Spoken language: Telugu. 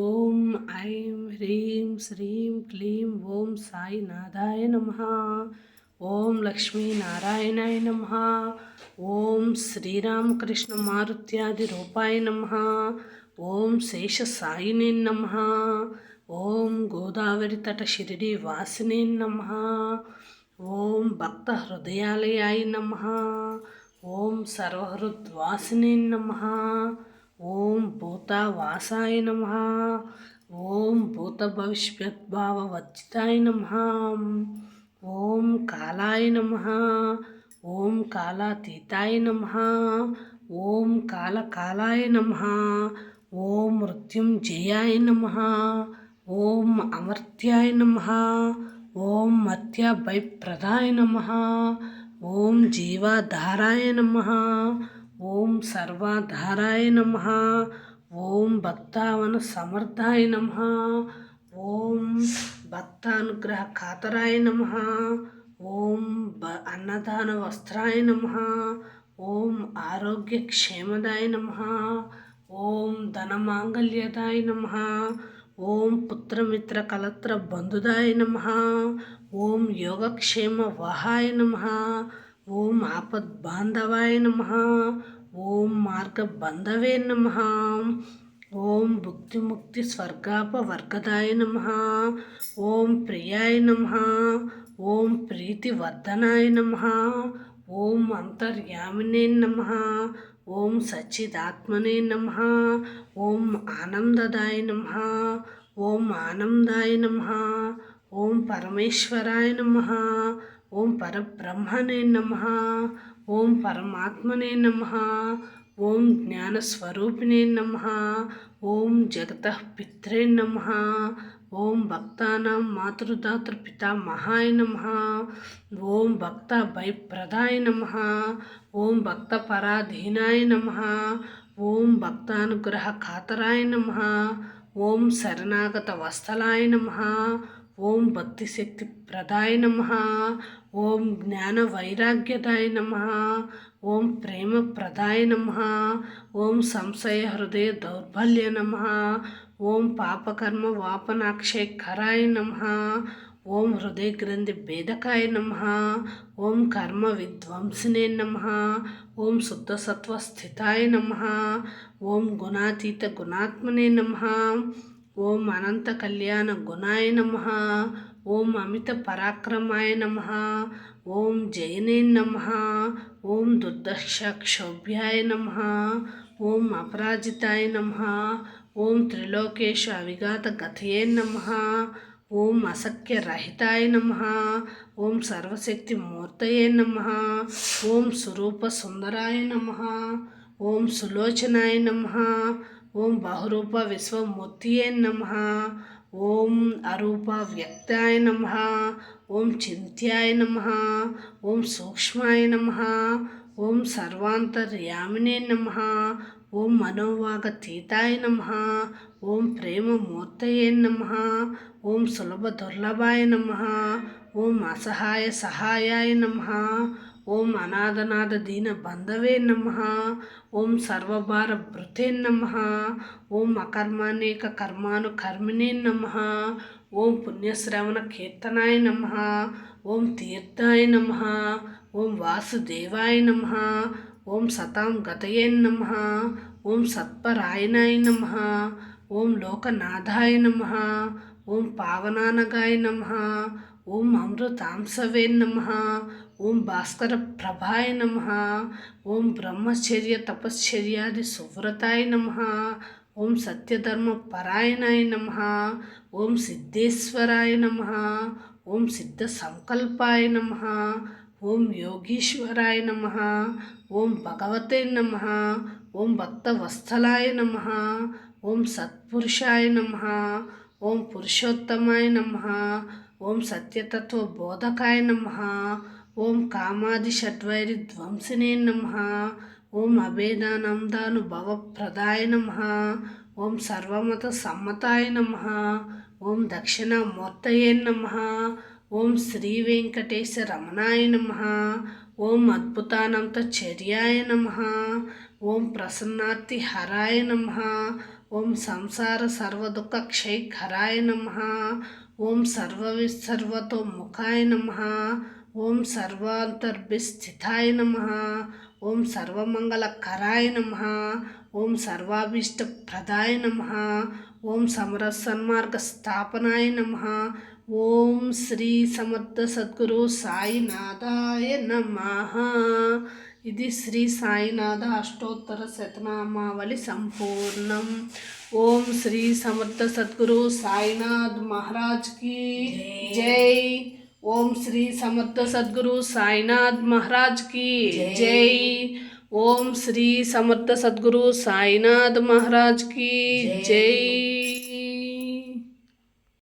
ఓం ఐం హ్రీం శ్రీం క్లీం ఓం సాయి సాయినాథాయ నమ. ఓం లక్ష్మీనారాయణాయ నమ. ఓం శ్రీరామకృష్ణ మారుత్యాది రూపాయ నమ. ఓం శేష సాయినే నమ. ఓం గోదావరి తట షిరిడి వాసినే నమ. ఓం భక్త హృదయాలయాయ నమ. ఓం సర్వహృద్వాసినే నమ. ఓం భూత వాసాయ నమ. ఓం భూత భవిష్యద్భావ వర్జితాయ నమ. ఓం కాలాయ నమ. ఓం కాలాతీతాయ నమ. ఓం కాలకాలాయ నమ. ఓం మృత్యుంజయాయ నమ. ఓం అమర్త్యాయ నమ. ఓం మర్త్యభయప్రదాయ నమ. ఓం జీవాధారాయ నమ. ఓం సర్వాధారాయ నమ. ఓం భక్తావన సమర్థాయ నమ. ఓం భక్తానుగ్రహ కాతరాయ నమ. ఓం బ అన్నదాన వస్త్రాయ నమ. ఓం ఆరోగ్య క్షేమదాయ నమ. ఓం ధనమాంగల్యదాయ నమ. ఓం పుత్రమిత్ర కలత్ర బంధుదాయ నమ. ఓం యోగక్షేమ వహాయ నమ. ఓం ఆపద్ బాంధవాయ నమ. ఓం మార్గ బంధవే నమ. ఓం భుక్తిముక్తి స్వర్గాపవర్గదాయ నమ. ఓం ప్రియాయ నమ. ఓం ప్రీతివర్ధనాయ నమ. ఓం అంతర్యామినే నమ. ఓం సచ్చిదాత్మనే నమ. ఓం ఆనందదాయ నమ. ఓం ఆనందాయ నమ. ఓం పరమేశ్వరాయ నమ. ఓం పరబ్రహ్మనే నమ. ఓం పరమాత్మనే నమ. ఓం జ్ఞానస్వరూపిణే నమ. ఓం జగత పిత్రే నమ. ఓం భక్తానాం మాతృదాతృపితామహాయ నమ. ఓం భక్త భయప్రదాయ నమ. ఓం భక్త పరాధీనాయ నమ. ఓం భక్తానుగ్రహ ఖాతరాయ నమ. ఓం శరణాగత వస్తలాయ నమ. ఓం భక్తిశక్తి ప్రదాయ నమ ఓం జ్ఞాన వైరాగ్యదాయ నమ ఓం ప్రేమ ప్రదాయ నమ ఓం సంశయ హృదయ దౌర్బల్య నమ ఓం పాపకర్మ వాపనాక్షయకరాయ నమ ఓం హృదయ గ్రంథి భేదకాయ నమ ఓం కర్మ విధ్వంసినే నమ ఓం శుద్ధ సత్వ స్థితాయ నమ ఓం గుణాతీత గుణాత్మనే నమ ఓం అనంత కళ్యాణ గుణాయ నమ. ఓం అమిత పరాక్రమాయ నమ. ఓం జయనే నమ. ఓం దుర్దక్ష క్షోభ్యాయ నమ. ఓం అపరాజితాయ నమ. ఓం త్రిలోకేశ అవిఘాత గతయే నమ. ఓం అసఖ్య రహితాయ నమ. ఓం సర్వశక్తి మూర్తయే నమ. ఓం స్వరూప సుందరాయ నమ. ఓం సులోచనాయ నమ. ఓం బహురూప విశ్వమూర్తియే నమ. ఓం అరూప వ్యక్తాయ నమ. ఓం చింత్యాయ నమ. ఓం సూక్ష్మాయ నమ. ఓం సర్వాంతర్యామినే నమ. ఓం మనోవాగతీతాయ నమ. ఓం ప్రేమమూర్తయే నమ. ఓం సులభ దుర్లభాయ నమ. ఓం అసహాయ సహాయాయ నమ. ఓం అనాథనాథ దీన బంధవే నమ ఓం సర్వభార భృతే నమ ఓం అకర్మానేక కర్మాను కర్మిణే నమ ఓం పుణ్యశ్రవణ కీర్తనాయ నమ ఓం తీర్థాయ నమ ఓం వాసుదేవాయ నమ ఓం సతాం గతయే నమ ఓం సత్పరాయణాయ నమ ఓం లోకనాథాయ నమ ఓం పావనానగాయ నమ ఓం అమృతాంశవే నమ ఓం భాస్కర ప్రభాయ నమ ఓం బ్రహ్మచర్య తపశ్చర్యాది సువ్రతాయ నమ ఓం సత్యధర్మ పరాయణాయ నమ ఓం సిద్ధేశ్వరాయ నమ ఓం సిద్ధ సంకల్పాయ నమ ఓం యోగీశ్వరాయ నమ ఓం భగవతే నమ ఓం భక్తవత్సలాయ నమ ఓం సత్పురుషాయ నమ ఓం పురుషోత్తమాయ నమ ఓం సత్యతత్వ బోధకాయ నమ ఓం కామాది షట్వైరి ధ్వంసినే నమ. ఓం అభేదానందానుభవప్రదాయ నమ. ఓం సర్వమత సమ్మతాయ నమ. ఓం దక్షిణామూర్తయే నమ. ఓం శ్రీ వెంకటేశ రమణాయ నమ. ఓం అద్భుతానంత చర్యాయ నమ. ఓం ప్రసన్నార్తి హరాయ నమ. ఓం సంసార సర్వదుఃఖ క్షయకరాయ నమ. ఓం సర్వ సర్వతో ముఖాయ నమ. ఓం సర్వాంతర్భిస్థితాయ నమ. ఓం సర్వమంగళకరాయ నమ. ఓం సర్వాభీష్టప్రదాయ నమ. ఓం సమర సన్మార్గ స్థాపనాయ నమ. ఓం శ్రీ సమర్థ సద్గురు సాయినాథాయ నమ. ఇది శ్రీ సాయినాథ అష్టోత్తర శతనామావళి సంపూర్ణం. ఓం శ్రీ సమర్థ సద్గురు సాయినాథ్ మహారాజ్కి జై. ఓం శ్రీ సమర్థ సద్గురు సాయినాథ్ మహారాజ్కి జై ఓం శ్రీ సమర్థ సద్గురు సాయినాథ్ మహారాజ్కి జై